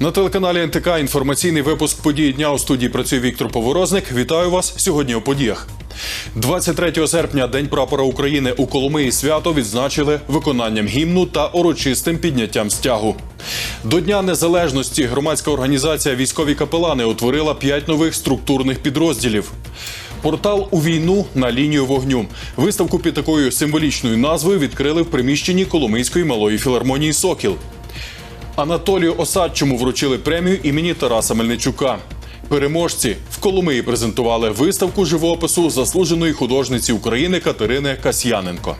На телеканалі НТК інформаційний випуск події дня у студії працює Віктор Поворозник. Вітаю вас сьогодні у подіях. 23 серпня День прапора України у Коломиї свято відзначили виконанням гімну та урочистим підняттям стягу. До Дня Незалежності громадська організація Військові капелани утворила п'ять нових структурних підрозділів. Портал у війну на лінію вогню. Виставку під такою символічною назвою відкрили в приміщенні Коломийської малої філармонії Сокіл. Анатолію Осадчому вручили премію імені Тараса Мельничука. Переможці в Коломиї презентували виставку живопису заслуженої художниці України Катерини Касьяненко.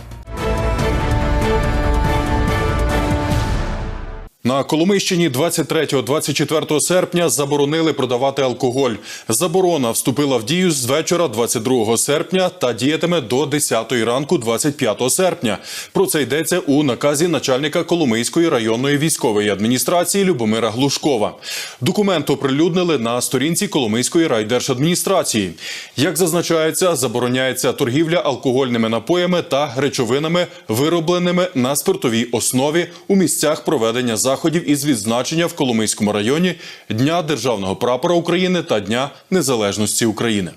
На Коломийщині 23-24 серпня заборонили продавати алкоголь. Заборона вступила в дію з вечора 22 серпня та діятиме до 10 ранку 25 серпня. Про це йдеться у наказі начальника Коломийської районної військової адміністрації Любомира Глушкова. Документ оприлюднили на сторінці Коломийської райдержадміністрації. Як зазначається, забороняється торгівля алкогольними напоями та речовинами, виробленими на спиртовій основі у місцях проведення заходів із відзначення в Коломийському районі Дня державного прапора України та Дня Незалежності України.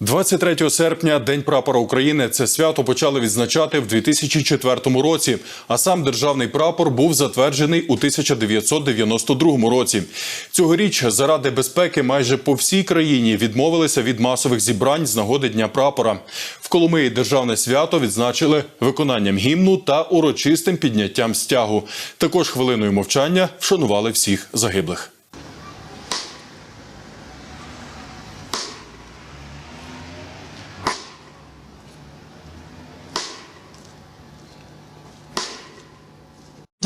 23 серпня День прапора України. Це свято почали відзначати в 2004 році. А сам державний прапор був затверджений у 1992 році. Цьогоріч заради безпеки майже по всій країні відмовилися від масових зібрань з нагоди Дня прапора. В Коломиї державне свято відзначили виконанням гімну та урочистим підняттям стягу. Також хвилиною мовчання вшанували всіх загиблих. –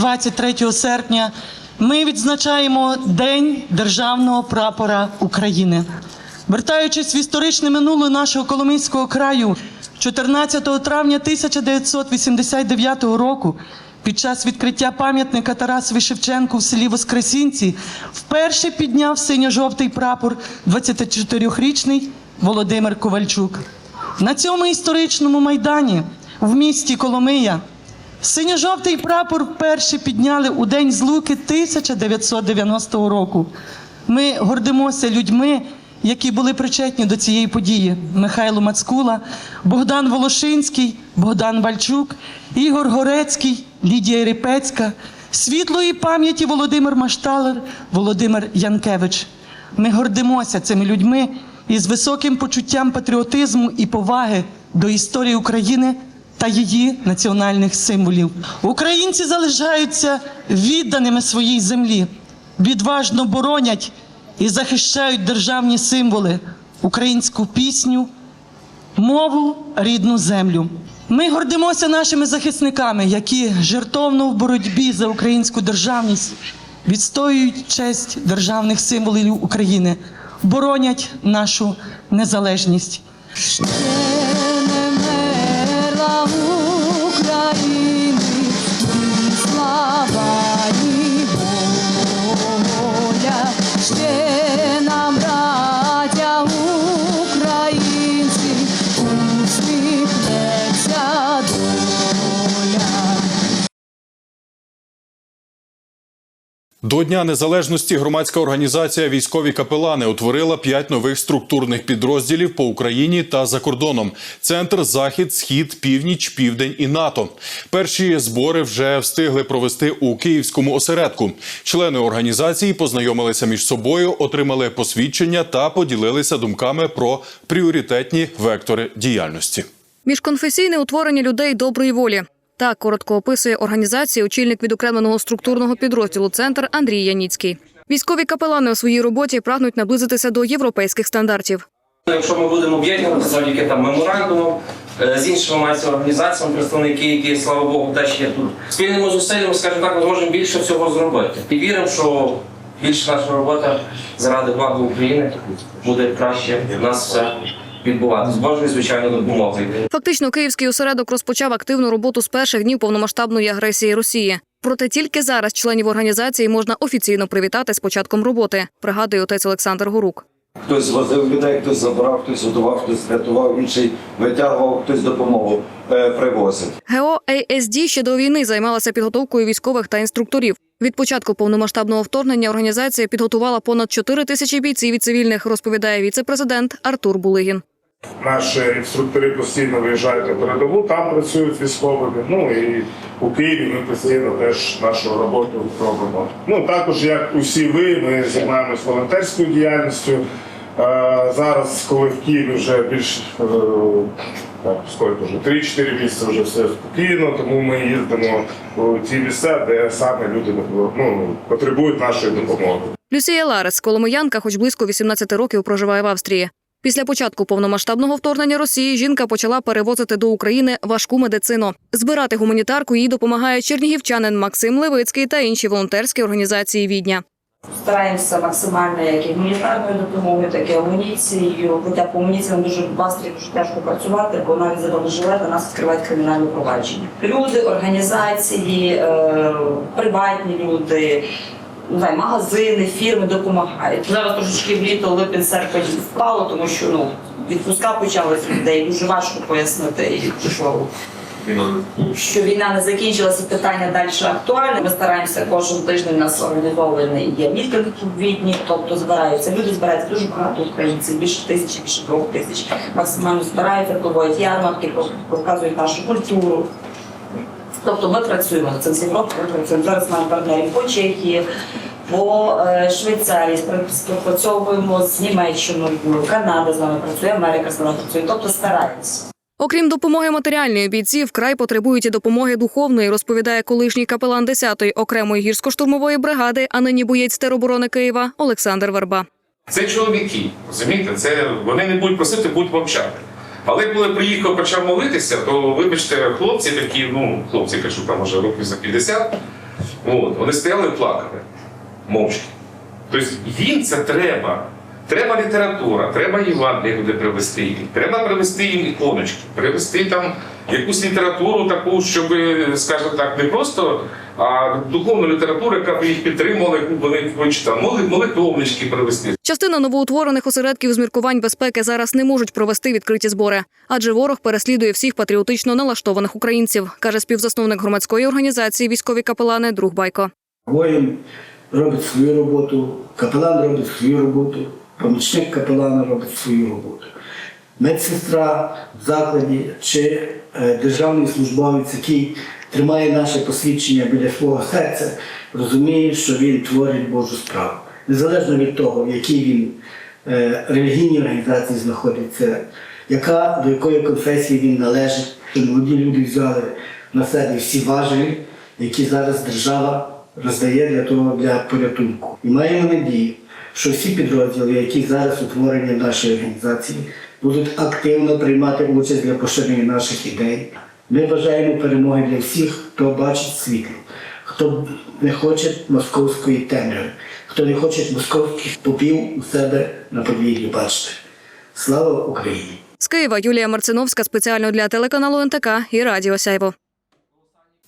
23 серпня ми відзначаємо День державного прапора України. Вертаючись в історичне минуле нашого Коломийського краю, 14 травня 1989 року, під час відкриття пам'ятника Тарасові Шевченку в селі Воскресінці, вперше підняв синьо-жовтий прапор 24-річний Володимир Ковальчук. На цьому історичному майдані в місті Коломия Синьо-жовтий прапор вперше підняли у день злуки 1990 року. Ми гордимося людьми, які були причетні до цієї події: Михайло Мацкула, Богдан Волошинський, Богдан Вальчук, Ігор Горецький, Лідія Репецька, світлої пам'яті Володимир Машталер, Володимир Янкевич. Ми гордимося цими людьми із високим почуттям патріотизму і поваги до історії України та її національних символів. Українці залишаються відданими своїй землі, відважно боронять і захищають державні символи, українську пісню, мову, рідну землю. Ми гордимося нашими захисниками, які жертовно в боротьбі за українську державність відстоюють честь державних символів України, боронять нашу незалежність. Дня Незалежності громадська організація Військові капелани утворила п'ять нових структурних підрозділів по Україні та за кордоном: центр, захід, схід, північ, південь і НАТО. Перші збори вже встигли провести у київському осередку. Члени організації познайомилися між собою, отримали посвідчення та поділилися думками про пріоритетні вектори діяльності. Міжконфесійне утворення людей доброї волі. Так коротко описує організацію очільник відокремленого структурного підрозділу Центр Андрій Яніцький. Військові капелани у своїй роботі прагнуть наблизитися до європейських стандартів. Якщо ми будемо об'єднувати завдяки там меморандуму е, з іншими мається організаціями, представники, які слава Богу, теж є тут. Спільними зусиллями, скажімо так, ми зможемо більше всього зробити. І віримо, що більше наша робота заради блага України буде краще в нас все відбуватися. З Божою, звичайно, допомогою. Фактично, київський осередок розпочав активну роботу з перших днів повномасштабної агресії Росії. Проте тільки зараз членів організації можна офіційно привітати з початком роботи, пригадує отець Олександр Горук. Хтось возив людей, хтось забрав, хтось готував, хтось рятував, інший витягував, хтось допомогу е, привозив. ГО ASD ще до війни займалася підготовкою військових та інструкторів. Від початку повномасштабного вторгнення організація підготувала понад 4 тисячі бійців від цивільних, розповідає віце-президент Артур Булигін. Наші інструктори постійно виїжджають на передову, там працюють військовими. Ну і у Києві ми постійно теж нашу роботу робимо. Ну також, як усі ви, ми займаємось волонтерською діяльністю. Зараз, коли в Києві вже більш скільки вже 3-4 місяці вже все спокійно, тому ми їздимо у ті місця, де саме люди ну, потребують нашої допомоги. Люсія Ларес, коломиянка, хоч близько 18 років проживає в Австрії. Після початку повномасштабного вторгнення Росії жінка почала перевозити до України важку медицину. Збирати гуманітарку їй допомагає чернігівчанин Максим Левицький та інші волонтерські організації Відня. Стараємося максимально як і гуманітарною допомогою, так і амуніцією. Хоча по амуніції нам дуже в Австрії дуже тяжко працювати, бо навіть за бронежилети нас відкривають кримінальне провадження. Люди, організації, е, приватні люди. Не знаю, магазини, фірми допомагають. Зараз трошечки в літо липень серпень впало, тому що ну відпуска почалися людей. Дуже важко пояснити, і що що війна не закінчилася, питання далі актуальне. Ми стараємося кожен тиждень у нас організований є мітинг в Відні, тобто збираються. Люди збираються дуже багато українців, більше тисячі, більше двох тисяч. Максимально збираються, проводять ярмарки, показують нашу культуру. Тобто ми працюємо над цим з Європи, ми працюємо. Зараз маємо партнерів по Чехії, по Швейцарії, співпрацьовуємо з Німеччиною, Канада з нами працює, Америка з нами працює, тобто стараємося. Окрім допомоги матеріальної, бійці вкрай потребують і допомоги духовної, розповідає колишній капелан 10-ї окремої гірсько-штурмової бригади, а нині боєць тероборони Києва Олександр Верба. Це чоловіки, розумієте? Це вони не будуть просити, будуть мовчати. Але коли приїхав, почав молитися, то вибачте, хлопці такі, ну хлопці кажу, там може років за 50, от, вони стояли і плакали мовчки. Тобто їм це треба. Треба література, треба Євангелія туди привезти їм, треба привезти їм іконочки, привезти там якусь літературу таку, щоб, скажімо так, не просто а духовну літературу, яка б їх підтримувала, яку б вони прочитали, Моли- молитовнички привезти. Частина новоутворених осередків з міркувань безпеки зараз не можуть провести відкриті збори, адже ворог переслідує всіх патріотично налаштованих українців, каже співзасновник громадської організації військові капелани Друг Байко. Воїн робить свою роботу, капелан робить свою роботу, помічник капелана робить свою роботу. Медсестра в закладі чи е, державний службовець, який тримає наше посвідчення біля свого серця, розуміє, що він творить Божу справу. Незалежно від того, в якій він е, релігійній організації знаходиться, яка, до якої конфесії він належить, що молоді люди взяли на себе всі важелі, які зараз держава роздає для того для порятунку. І маємо надію, що всі підрозділи, які зараз утворені в нашій організації, будуть активно приймати участь для поширення наших ідей. Ми бажаємо перемоги для всіх, хто бачить світло, хто не хоче московської темряви, хто не хоче московських попів у себе на подвір'ї бачити. Слава Україні! З Києва Юлія Марциновська спеціально для телеканалу НТК і Радіо Сяйво.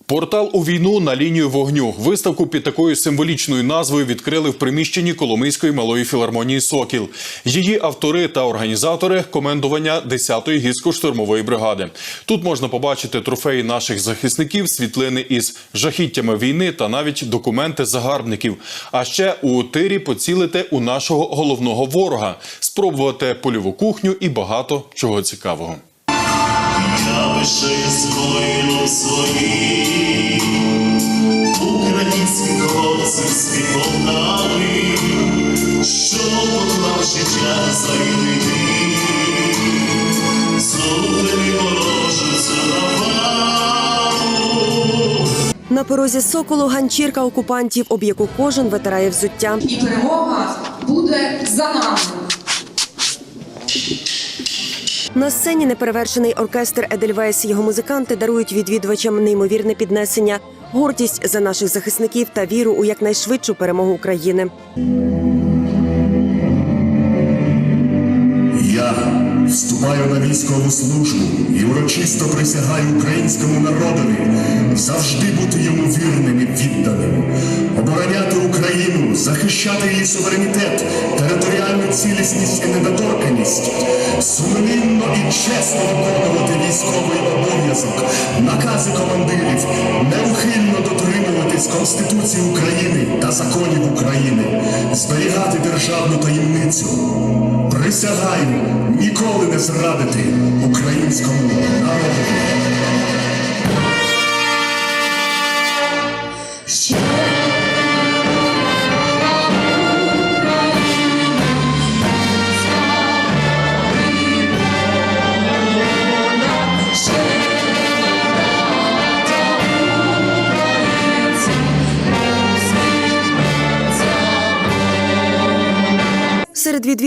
Портал у війну на лінію вогню. Виставку під такою символічною назвою відкрили в приміщенні Коломийської малої філармонії Сокіл. Її автори та організатори комендування 10-ї гірсько-штурмової бригади. Тут можна побачити трофеї наших захисників, світлини із жахіттями війни та навіть документи загарбників. А ще у тирі поцілити у нашого головного ворога, спробувати польову кухню і багато чого цікавого. Я лишаюсь воїном своїм, українським хлопцем з Полтави, що поклав життя за війни, зловили ворожу. На порозі соколу ганчірка окупантів, об яку кожен витирає взуття. І перемога буде за нами. На сцені неперевершений оркестр Едельвейс. Його музиканти дарують відвідувачам неймовірне піднесення, гордість за наших захисників та віру у якнайшвидшу перемогу України. Я вступаю на військову службу і урочисто присягаю українському народові завжди бути йому вірним і відданим, обороняти Україну, захищати її суверенітет, територіальну цілісність і недоторканість, сумлінно і чесно виконувати військовий обов'язок, накази командирів, неухильно дотримуватись Конституції України та законів України, зберігати державну таємницю. Присягаю ніколи не зрадити українському народу.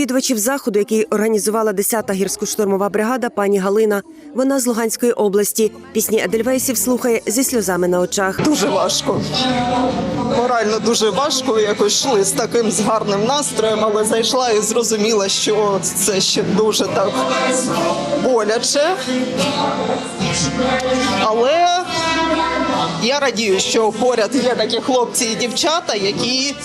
Відвідувачів заходу, який організувала 10-та гірсько-штурмова бригада, пані Галина. Вона з Луганської області. Пісні Едельвейсів слухає зі сльозами на очах. Дуже важко. Морально дуже важко. Якось йшли з таким з гарним настроєм, але зайшла і зрозуміла, що це ще дуже так боляче. Але я радію, що поряд є такі хлопці і дівчата, які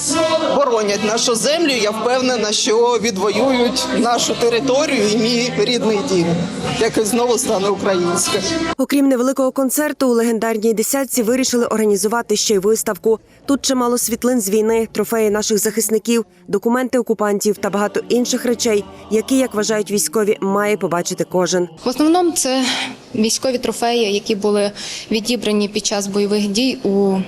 боронять нашу землю. Я впевнена, що відвоюють нашу територію і мій рідний дім, який знову стане українським. Окрім невеликого концерту, у легендарній десятці вирішили організувати ще й виставку. Тут чимало світлин з війни, трофеї наших захисників, документи окупантів та багато інших речей, які, як вважають військові, має побачити кожен. В основному це військові трофеї, які були відібрані під час бойових дій у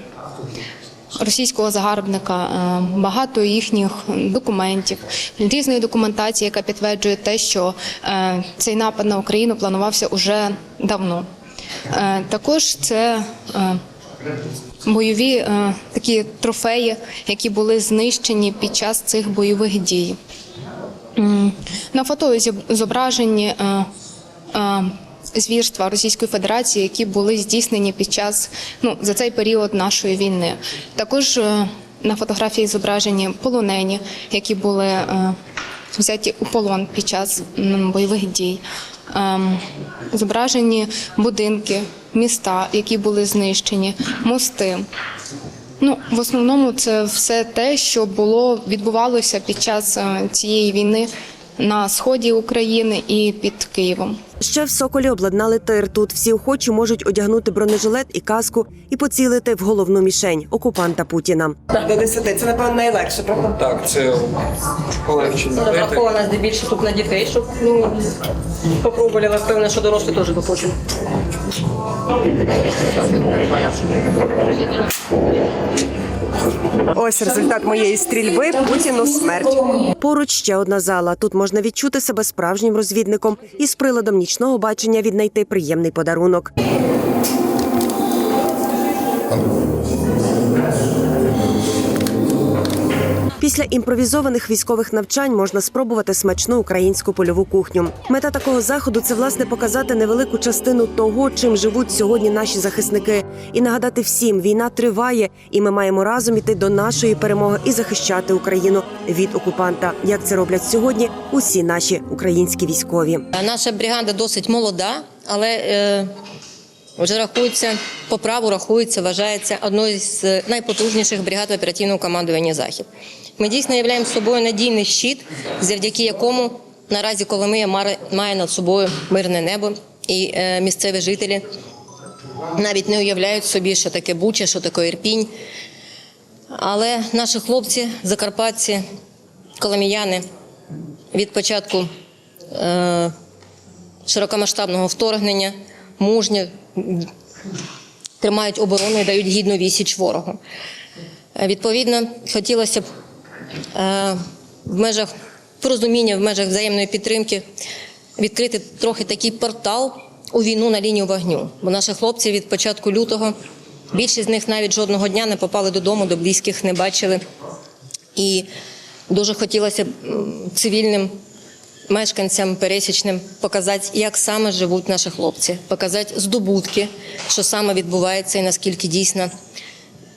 російського загарбника. Е, Багато їхніх документів, різної документації, яка підтверджує те, що е, цей напад на Україну планувався уже давно. Е, Також це бойові такі трофеї, які були знищені під час цих бойових дій. На фото зображені звірства Російської Федерації, які були здійснені під час ну за цей період нашої війни. Також е, на фотографії зображені полонені, які були е, взяті у полон під час бойових дій. Ем, Зображені будинки, міста, які були знищені, мости. Ну, в основному це все те, що було відбувалося під час е, цієї війни на сході України і під Києвом. Ще в Соколі обладнали тир. Тут всі охочі можуть одягнути бронежилет і каску і поцілити в головну мішень окупанта Путіна. До 10. Це напевно найлегше, правда? Так, це полегшення. Розрахована здебільшого тут на дітей, щоб ну попробували, але впевнена, що дорослі теж захочуть. Ось результат моєї стрільби. Путіну смерть. Поруч ще одна зала. Тут можна відчути себе справжнім розвідником і з приладом нічного бачення віднайти приємний подарунок. Після імпровізованих військових навчань можна спробувати смачну українську польову кухню. Мета такого заходу це власне показати невелику частину того, чим живуть сьогодні наші захисники, і нагадати всім, війна триває, і ми маємо разом іти до нашої перемоги і захищати Україну від окупанта. Як це роблять сьогодні усі наші українські військові. Наша бригада досить молода, але е, вже рахується по праву, рахується, вважається одною з найпотужніших бригад в оперативному командуванні Захід. Ми дійсно являємо собою надійний щит, завдяки якому наразі Коломия має над собою мирне небо, і е, місцеві жителі навіть не уявляють собі, що таке Буча, що таке Ірпінь. Але наші хлопці, закарпатці, коломіяни від початку е, широкомасштабного вторгнення мужньо тримають оборону і дають гідну відсіч ворогу. Відповідно, хотілося б е, в межах порозуміння, в межах взаємної підтримки відкрити трохи такий портал у війну на лінію вогню. Бо наші хлопці від початку лютого, більшість з них навіть жодного дня не попали додому, до близьких не бачили. І дуже хотілося цивільним мешканцям пересічним показати, як саме живуть наші хлопці, показати здобутки, що саме відбувається і наскільки дійсно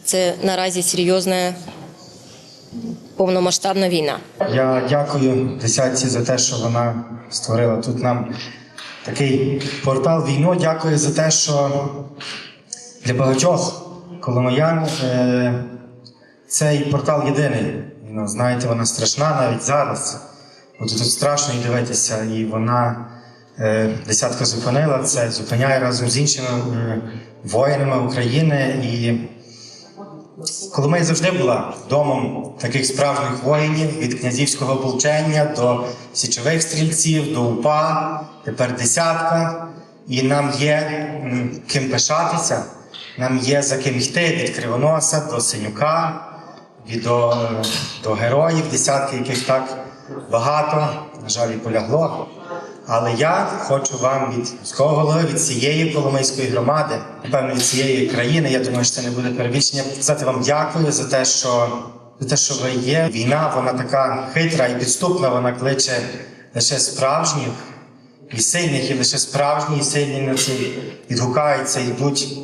це наразі серйозна повномасштабна війна. Я дякую десятці за те, що вона створила тут нам такий портал війну. Дякую за те, що для багатьох коломиян е, цей портал єдиний. Ну, знаєте, вона страшна навіть зараз. Бо тут страшно і дивитися, і вона е, десятка зупинила це, зупиняє разом з іншими е, воїнами України. І Коломия завжди була домом таких справжніх воїнів від князівського ополчення до січових стрільців, до УПА, тепер десятка. І нам є ким пишатися, нам є за ким йти від Кривоноса до Синюка, від до, до героїв, десятки, яких так багато, на жаль, і полягло. Але я хочу вам від міського голови, від цієї Коломийської громади, напевно, від цієї країни, я думаю, що це не буде перебільшення, сказати вам дякую за те, що за те, що ви є. Війна, вона така хитра і підступна, вона кличе лише справжніх і сильних, і лише справжні і сильні нації відгукаються, йдуть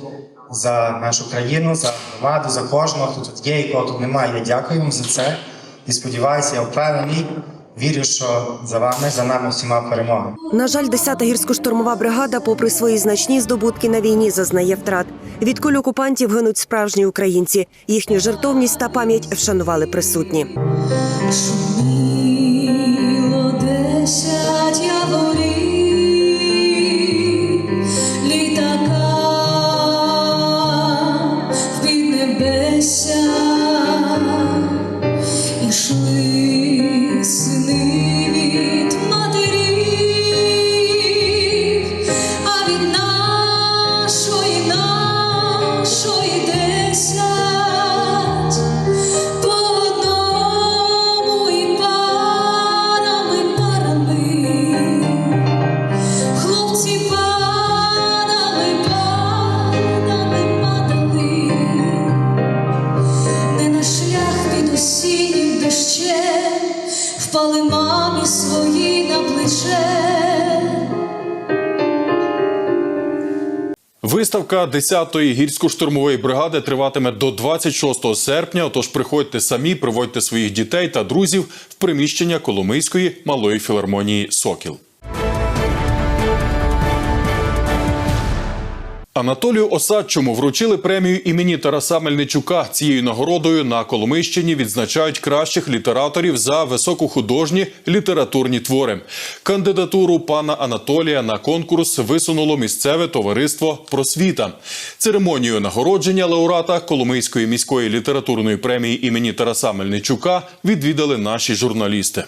за нашу країну, за громаду, за кожного, хто тут є і кого тут немає. Я дякую вам за це і сподіваюся, я впевнений. Вірю, що за вами, за нами всіма перемога. На жаль, 10-та гірсько-штурмова бригада, попри свої значні здобутки на війні, зазнає втрат. Від куль окупантів гинуть справжні українці. Їхню жертовність та пам'ять вшанували присутні. Виставка 10-ї гірсько-штурмової бригади триватиме до 26 серпня. Отож, приходьте самі, приводьте своїх дітей та друзів в приміщення Коломийської малої філармонії Сокіл. Анатолію Осадчому вручили премію імені Тараса Мельничука. Цією нагородою на Коломийщині відзначають кращих літераторів за високохудожні літературні твори. Кандидатуру пана Анатолія на конкурс висунуло місцеве товариство Просвіта. Церемонію нагородження лауреата Коломийської міської літературної премії імені Тараса Мельничука відвідали наші журналісти.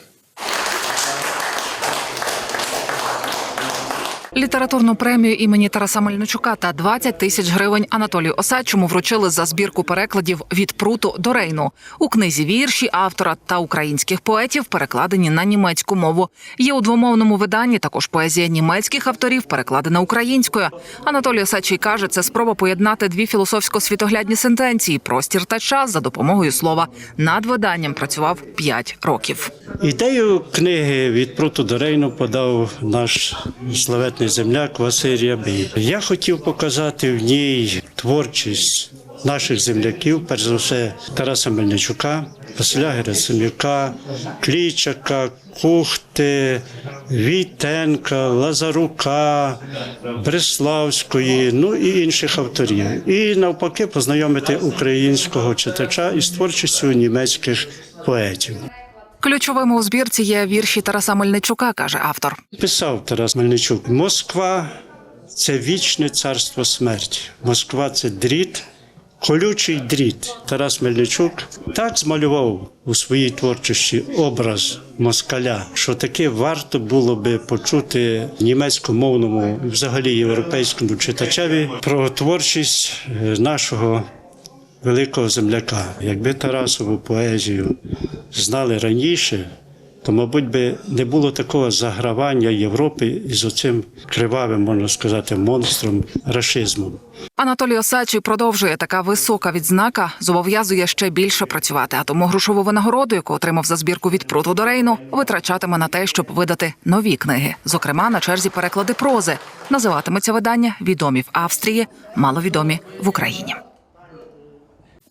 Літературну премію імені Тараса Мельничука та 20 тисяч гривень Анатолію Осадчому вручили за збірку перекладів від пруту до рейну. У книзі вірші автора та українських поетів перекладені на німецьку мову. Є у двомовному виданні також поезія німецьких авторів, перекладена українською. Анатолій Осадчий каже, це спроба поєднати дві філософсько-світоглядні сентенції простір та час за допомогою слова. Над виданням працював 5 років. Ідею книги від пруту до Рейну подав наш славетний земляк Василь Рябий. Я хотів показати в ній творчість наших земляків, перш за все Тараса Мельничука, Василя Герасим'яка, Клічака, Кухти, Війтенка, Лазарука, Бреславської, ну і інших авторів. І навпаки познайомити українського читача із творчістю німецьких поетів. Ключовими у збірці є вірші Тараса Мельничука, каже автор. Писав Тарас Мельничук: Москва це вічне царство смерті. Москва це дріт, колючий дріт. Тарас Мельничук так змалював у своїй творчості образ москаля, що таки варто було би почути німецькомовному, взагалі європейському читачеві про творчість е, нашого. Великого земляка. Якби Тарасову поезію знали раніше, то, мабуть, би не було такого загравання Європи із оцим кривавим, можна сказати, монстром рашизмом. Анатолій Осадчий продовжує така висока відзнака, зобов'язує ще більше працювати. А тому грошову винагороду, яку отримав за збірку від пруту до рейну, витрачатиме на те, щоб видати нові книги. Зокрема, на черзі переклади прози. Називатиметься видання Відомі в Австрії, маловідомі в Україні.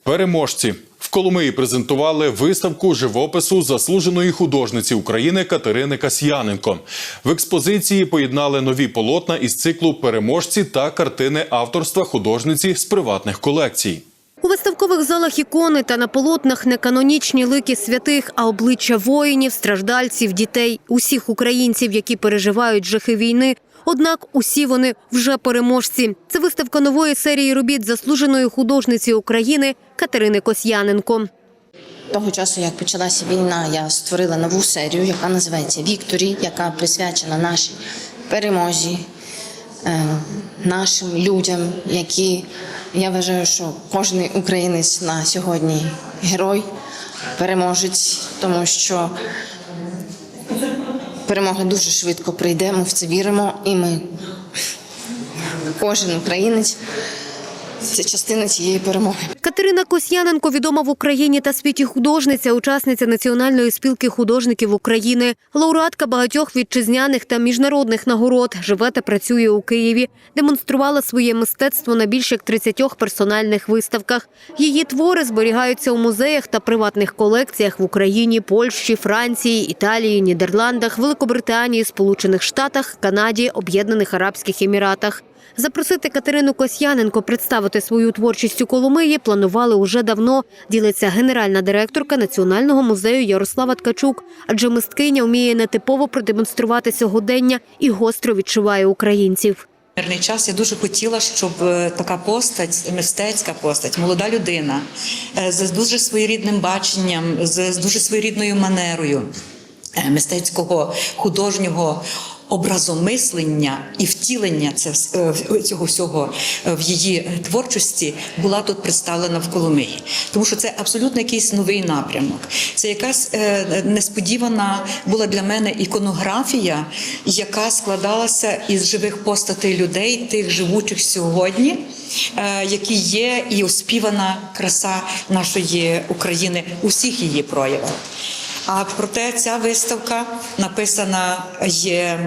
Переможці В Коломиї презентували виставку живопису заслуженої художниці України Катерини Касьяненко. В експозиції поєднали нові полотна із циклу Переможці та картини авторства художниці з приватних колекцій. У виставкових залах ікони та на полотнах не канонічні лики святих, а обличчя воїнів, страждальців, дітей, усіх українців, які переживають жахи війни. Однак усі вони вже переможці. Це виставка нової серії робіт заслуженої художниці України Катерини Косьяненко. Того часу, як почалася війна, я створила нову серію, яка називається Вікторі, яка присвячена нашій перемозі, е, нашим людям, які я вважаю, що кожен українець на сьогодні герой, переможець, тому що перемога дуже швидко прийде. Ми в це віримо, і ми кожен українець це частина цієї перемоги. Катерина Косьяненко відома в Україні та світі художниця, учасниця Національної спілки художників України, лауреатка багатьох вітчизняних та міжнародних нагород. Живе та працює у Києві. Демонструвала своє мистецтво на більш як 30 персональних виставках. Її твори зберігаються у музеях та приватних колекціях в Україні, Польщі, Франції, Італії, Нідерландах, Великобританії, Сполучених Штатах, Канаді, Об'єднаних Арабських Еміратах. Запросити Катерину Косьяненко представити свою творчість у Коломиї планували уже давно. Ділиться генеральна директорка Національного музею Ярослава Ткачук. Адже мисткиня вміє нетипово продемонструвати сьогодення і гостро відчуває українців. мирний час я дуже хотіла, щоб е, така постать, мистецька постать, молода людина е, з дуже своєрідним баченням, з з дуже своєрідною манерою е, мистецького художнього. Образомислення і втілення вс- е, цього всього е, в її творчості була тут представлена в Коломиї, тому що це абсолютно якийсь новий напрямок. Це якась е, несподівана була для мене іконографія, яка складалася із живих постатей людей, тих живучих сьогодні, е, які є, і оспівана краса нашої України у всіх її проявах. А проте ця виставка написана є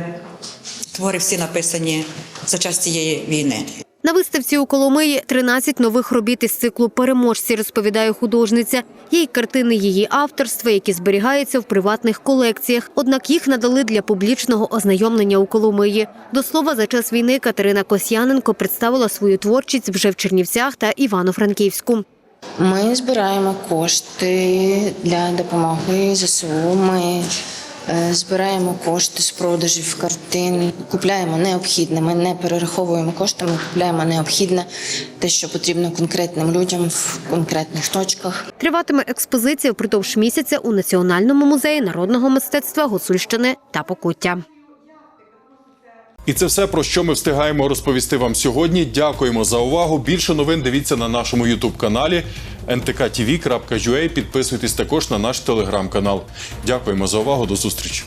твори всі написані за час цієї війни. На виставці у Коломиї 13 нових робіт із циклу Переможці, розповідає художниця. Є й картини її авторства, які зберігаються в приватних колекціях. Однак їх надали для публічного ознайомлення у Коломиї. До слова, за час війни Катерина Косьяненко представила свою творчість вже в Чернівцях та Івано-Франківську. Ми збираємо кошти для допомоги ЗСУ. Ми е, збираємо кошти з продажів картин, купляємо необхідне. Ми не перераховуємо кошти, ми купляємо необхідне, те, що потрібно конкретним людям в конкретних точках. Триватиме експозиція впродовж місяця у Національному музеї народного мистецтва Гуцульщини та Покуття. І це все про що ми встигаємо розповісти вам сьогодні. Дякуємо за увагу. Більше новин дивіться на нашому ютуб каналі ntkTV.ua. Підписуйтесь також на наш телеграм-канал. Дякуємо за увагу. До зустрічі.